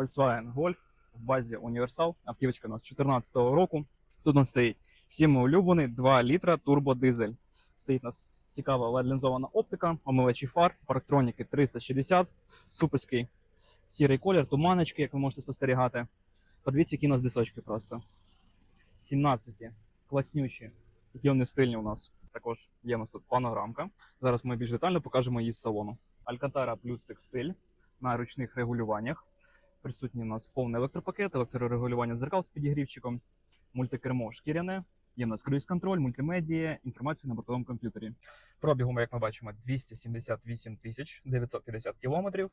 Volkswagen Golf в базі Універсал. Автівочка у нас 2014 року. Тут он стоїть всім улюблений 2 літра турбодизель. Стоїть у нас цікава LED-лінзована оптика, омивачі фар, парктроніки 360, суперський сірий колір, туманочки, як ви можете спостерігати. Подивіться, які у нас дисочки просто. 17 класнючі, які вони стильні у нас. Також є у нас тут панорамка. Зараз ми більш детально покажемо її з салону. Алькантара плюс текстиль на ручних регулюваннях. Присутній у нас повний електропакет, електрорегулювання дзеркал з підігрівчиком, мультикермо шкіряне, є у нас круїз-контроль, мультимедія, інформація на бортовому комп'ютері. Пробігу, ми, як ми бачимо, 278 тисяч 950 кілометрів.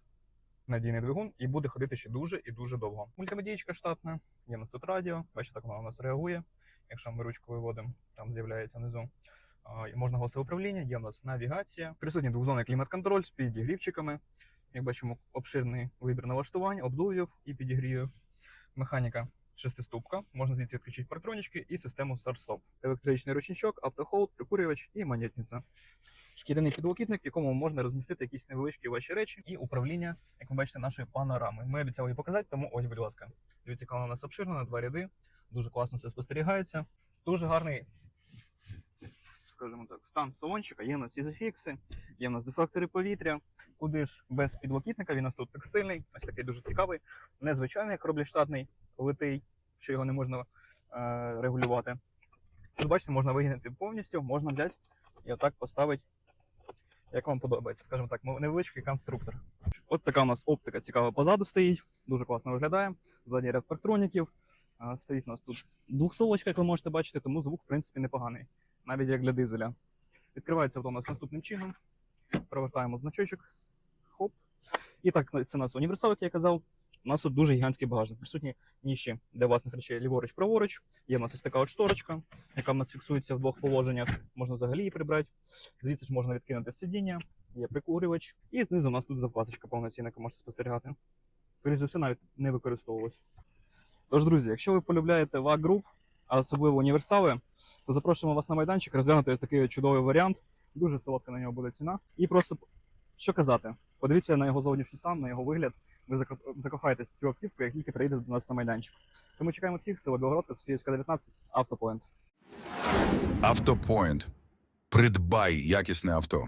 Надійний двигун і буде ходити ще дуже і дуже довго. Мультимедійка штатна, є у нас тут радіо, бачите, так вона у нас реагує. Якщо ми ручку виводимо, там з'являється внизу. Можна голосове управління, є у нас навігація. Присутній двохзонний клімат-контроль з підігрівчиками. Як бачимо, обширний вибір налаштувань, обдувів і підігрівів. Механіка шестиступка. Можна звідси відключити парктронічки і систему старт-стоп. Електричний ручничок, автохолд, прикурювач і монетниця. Шкіряний підлокітник, в якому можна розмістити якісь невеличкі ваші речі, і управління, як ви бачите, нашої панорами. Ми обіцяли її показати, тому ось, будь ласка. Дивіться, яка вона у нас обширна на два ряди. Дуже класно все спостерігається. Дуже гарний, скажімо так, стан салончика. Є у нас ізофікси, є у нас дефлектори повітря. Куди ж без підлокітника, він у нас тут текстильний, ось такий дуже цікавий. Незвичайний, як роблять штатний, литий, що його не можна е, регулювати. Тут бачите, можна вигинути повністю, можна взяти і отак поставити, як вам подобається. Скажімо так, невеличкий конструктор. От така у нас оптика цікава позаду стоїть, дуже класно виглядає. Задній ряд парктроніків. Стоїть у нас тут двохсолочка, як ви можете бачити, тому звук, в принципі, непоганий, навіть як для дизеля. Відкривається воно у нас наступним чином. Провертаємо значочок. Хоп. І так, це у нас універсал, як я казав. У нас тут дуже гігантський багажник. Присутні ніші для власних речей ліворуч, праворуч. Є у нас ось така от шторочка, яка в нас фіксується в двох положеннях. Можна взагалі її прибрати. Звідси ж можна відкинути сидіння, є прикурювач. І знизу у нас тут запасочка повноцінна, яку можете спостерігати. Скоріше за все, навіть не використовувалась. Тож, друзі, якщо ви полюбляєте VAG Group, а особливо універсали, то запрошуємо вас на майданчик розглянути такий чудовий варіант. Дуже солодка на нього буде ціна. І просто що казати, подивіться на його зовнішній стан, на його вигляд. Ви зако- закохаєтесь в цю автівку, як тільки приїдете до нас на майданчик. Тому чекаємо всіх, село Білогородка, Софіївська 19, Автопоінт. Автопоінт. Придбай якісне авто.